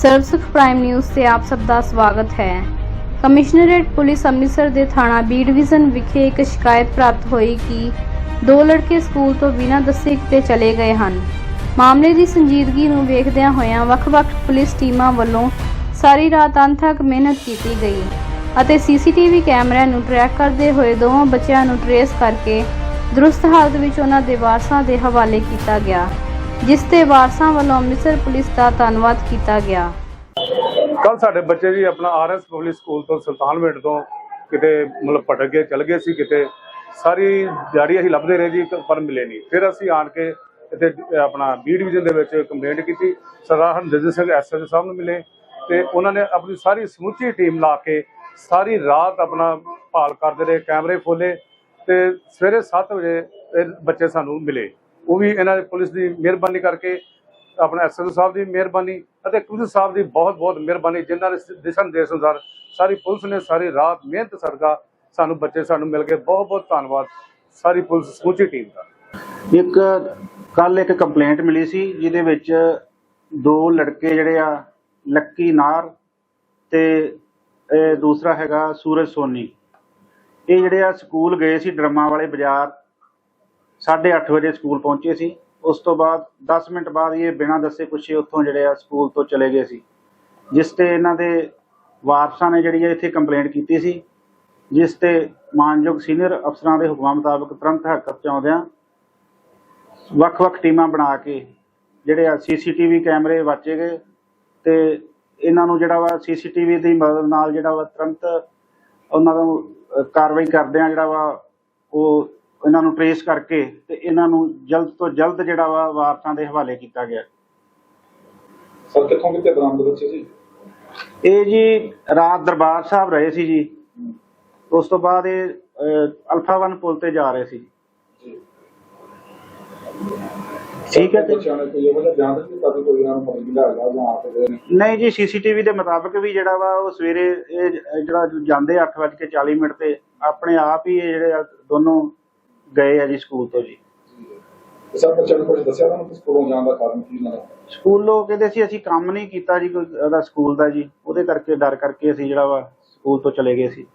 ਸਰਵਸੁਖ prime news ਤੇ ਆਪ ਸਭ ਦਾ ਸਵਾਗਤ ਹੈ। ਕਮਿਸ਼ਨਰੇਟ ਪੁਲਿਸ ਅੰਮ੍ਰਿਤਸਰ ਦੇ ਥਾਣਾ ਬੀ ਡਿਵੀਜ਼ਨ ਵਿਖੇ ਇੱਕ ਸ਼ਿਕਾਇਤ ਪ੍ਰਾਪਤ ਹੋਈ ਕਿ ਦੋ ਲੜਕੇ ਸਕੂਲ ਤੋਂ ਬਿਨਾਂ ਦੱਸੇ ਕਿਤੇ ਚਲੇ ਗਏ ਹਨ। ਮਾਮਲੇ ਦੀ ਸੰਜੀਦਗੀ ਨੂੰ ਵੇਖਦਿਆਂ ਹੋਇਆਂ ਵੱਖ-ਵੱਖ ਪੁਲਿਸ ਟੀਮਾਂ ਵੱਲੋਂ ਸਾਰੀ ਰਾਤ ਅੰਤ ਮਿਹਨਤ ਕੀਤੀ ਗਈ ਅਤੇ ਸੀਸੀਟੀਵੀ ਕੈਮਰਿਆਂ ਨੂੰ ਟਰੈਕ ਕਰਦੇ ਹੋਏ ਦੋਵਾਂ ਬੱਚਿਆਂ ਨੂੰ ਟਰੇਸ ਕਰਕੇ ਦਰੁਸਤ ਹਾਲਤ ਵਿੱਚ ਉਹਨਾਂ ਦੇ ਵਾਰਸਾਂ ਦੇ ਹਵਾਲੇ ਕੀਤਾ ਗਿਆ। ਜਿਸ ਤੇ ਵਾਰਸਾਂ ਵੱਲੋਂ ਅੰਮ੍ਰਿਤਸਰ ਪੁਲਿਸ ਦਾ ਧੰਨਵਾਦ ਕੀਤਾ ਗਿਆ। ਕੱਲ ਸਾਡੇ ਬੱਚੇ ਜੀ ਆਪਣਾ ਆਰਐਸ ਪਬਲਿਕ ਸਕੂਲ ਤੋਂ ਸੁਲਤਾਨਵਿੰਡ ਤੋਂ ਕਿਤੇ ਮਤਲਬ ਭਟਕ ਗਏ, ਚਲ ਗਏ ਸੀ ਕਿਤੇ। ਸਾਰੀ ਦਿਹਾੜੀ ਅਸੀਂ ਲੱਭਦੇ ਰਹੇ ਜੀ, ਪਰ ਮਿਲੇ ਨਹੀਂ। ਫਿਰ ਅਸੀਂ ਆਣ ਕੇ ਇੱਥੇ ਆਪਣਾ ਬੀ ਡਿਵੀਜ਼ਨ ਦੇ ਵਿੱਚ ਕੰਪਲੇਂਟ ਕੀਤੀ। ਸਰਦਾਰ ਹਰਜਿੰਦਰ ਸਿੰਘ ਐਸਐਸ ਸਾਹਿਬ ਨੂੰ ਮਿਲੇ ਤੇ ਉਹਨਾਂ ਨੇ ਆਪਣੀ ਸਾਰੀ ਸਮੁੱਚੀ ਟੀਮ ਲਾ ਕੇ ਸਾਰੀ ਰਾਤ ਆਪਣਾ ਭਾਲ ਕਰਦੇ ਰਹੇ, ਕੈਮਰੇ ਖੋਲੇ ਤੇ ਸਵੇਰੇ 7 ਵਜੇ ਬੱਚੇ ਸਾਨੂੰ ਮਿਲੇ। ਉਹ ਵੀ ਇਹਨਾਂ ਦੇ ਪੁਲਿਸ ਦੀ ਮਿਹਰਬਾਨੀ ਕਰਕੇ, ਆਪਣਾ ਐਸਐਸ ਸਾਹਿਬ ਦੀ ਮਿਹਰਬਾਨੀ ਅਤੇ ਕਮਿਸ਼ਨਰ ਸਾਹਿਬ ਦੀ ਬਹੁਤ ਬਹੁਤ ਮਿਹਰਬਾਨੀ, ਜਿਨ੍ਹਾਂ ਨੇ ਦਿਸ਼ਾ ਨਿਰਦੇਸ਼ ਅਨੁਸਾਰ ਸਾਰੀ ਪੁਲਿਸ ਨੇ ਸਾਰੀ ਰਾਤ ਮਿਹਨਤ ਸਦਕਾ ਸਾਨੂੰ ਬੱਚੇ ਸਾਨੂੰ ਮਿਲ ਗਏ। ਬਹੁਤ ਬਹੁਤ ਧੰਨਵਾਦ ਸਾਰੀ ਪੁਲਿਸ ਸਮੁੱਚੀ ਟੀਮ ਦਾ। ਇੱਕ ਕੱਲ ਇੱਕ ਕੰਪਲੇਂਟ ਮਿਲੀ ਸੀ, ਜਿਹਦੇ ਵਿੱਚ ਦੋ ਲੜਕੇ ਜਿਹੜੇ ਆ, ਲੱਕੀ ਨਾਰ ਤੇ ਦੂਸਰਾ ਹੈਗਾ ਸੂਰਜ ਸੋਨੀ। ਇਹ ਜਿਹੜੇ ਆ ਸਕੂਲ ਗਏ ਸੀ ਡਰਮਾ ਵਾਲੇ ਬਾਜ਼ਾਰ 8:30 ਵਜੇ ਸਕੂਲ ਪਹੁੰਚੇ ਸੀ। ਉਸ ਤੋਂ ਬਾਅਦ 10 ਮਿੰਟ ਬਾਅਦ ਇਹ ਬਿਨਾਂ ਦੱਸੇ ਪੁੱਛੇ ਉੱਥੋਂ ਜਿਹੜੇ ਆ ਸਕੂਲ ਤੋਂ ਚਲੇ ਗਏ ਸੀ। ਜਿਸ ਤੇ ਇਹਨਾਂ ਦੇ ਵਾਰਸਾਂ ਨੇ ਜਿਹੜੀ ਇੱਥੇ ਕੰਪਲੇਂਟ ਕੀਤੀ ਸੀ। ਜਿਸ ਤੇ ਮਾਨਯੋਗ ਸੀਨੀਅਰ ਅਫਸਰਾਂ ਦੇ ਹੁਕਮਾਂ ਮੁਤਾਬਕ ਤੁਰੰਤ ਹਰਕਤ ਚ ਆਉਂਦਿਆਂ ਵੱਖ-ਵੱਖ ਟੀਮਾਂ ਬਣਾ ਕੇ ਜਿਹੜੇ ਆ ਸੀਸੀਟੀਵੀ ਕੈਮਰੇ ਵਾਚੇ ਗਏ ਤੇ ਇਹਨਾਂ ਨੂੰ ਜਿਹੜਾ ਵਾ ਸੀਸੀਟੀਵੀ ਦੀ ਮਦਦ ਨਾਲ ਜਿਹੜਾ ਵਾ ਤੁਰੰਤ ਉਹਨਾਂ ਨੂੰ ਕਾਰਵਾਈ ਕਰਦੇ ਆ ਜਿਹੜਾ ਵਾ ਉਹ ਇਹਨਾਂ ਨੂੰ ਟਰੇਸ ਕਰਕੇ ਤੇ ਇਹਨਾਂ ਨੂੰ ਜਲਦ ਤੋਂ ਜਲਦ ਜਿਹੜਾ ਵਾ ਵਾਰਸਾਂ ਦੇ ਹਵਾਲੇ ਕੀਤਾ ਗਿਆ। ਸਰ ਕਿੱਥੋਂ ਕਿੱਥੇ ਬਰਾਮਦ ਬੱਚੇ ਸੀ ਇਹ ਜੀ ਰਾਤ ਦਰਬਾਰ ਸਾਹਿਬ ਰਹੇ ਸੀ ਜੀ। ਉਸ ਤੋਂ ਬਾਅਦ ਇਹ ਅਲਫਾ ਵਨ ਪੁਲ ਤੇ ਜਾ ਰਹੇ ਸੀ। ਠੀਕ ਹੈ ਨਹੀਂ ਜਾਂ ਸੀਸੀਟੀਵੀ ਦੇ ਮੁਤਾਬਕ ਵੀ ਜਿਹੜਾ ਵਾ ਉਹ ਸਵੇਰੇ ਇਹ ਜਿਹੜਾ ਜਾਂਦੇ 8:40 ਮਿੰਟ ਤੇ ਆਪਣੇ ਆਪ ਹੀ ਇਹ ਜਿਹੜੇ ਦੋਨੋਂ ਗਏ ਆ ਜੀ ਸਕੂਲ ਤੋਂ ਜੀ। ਤੇ ਸਰ ਬੱਚਿਆਂ ਨੂੰ ਕੁਝ ਦੱਸਿਆ ਤੁਹਾਨੂੰ ਕਿ ਸਕੂਲੋਂ ਜਾਣ ਦਾ ਕਾਰਨ ਕੀ ਨਾ ਸਕੂਲੋਂ ਕਹਿੰਦੇ ਸੀ ਅਸੀਂ ਕੰਮ ਨਹੀਂ ਕੀਤਾ ਜੀ ਕੋਈ ਉਹਦਾ ਸਕੂਲ ਦਾ ਜੀ। ਉਹਦੇ ਕਰਕੇ ਡਰ ਕਰਕੇ ਅਸੀਂ ਜਿਹੜਾ ਵਾ ਸਕੂਲ ਤੋਂ ਚਲੇ ਗਏ ਸੀ।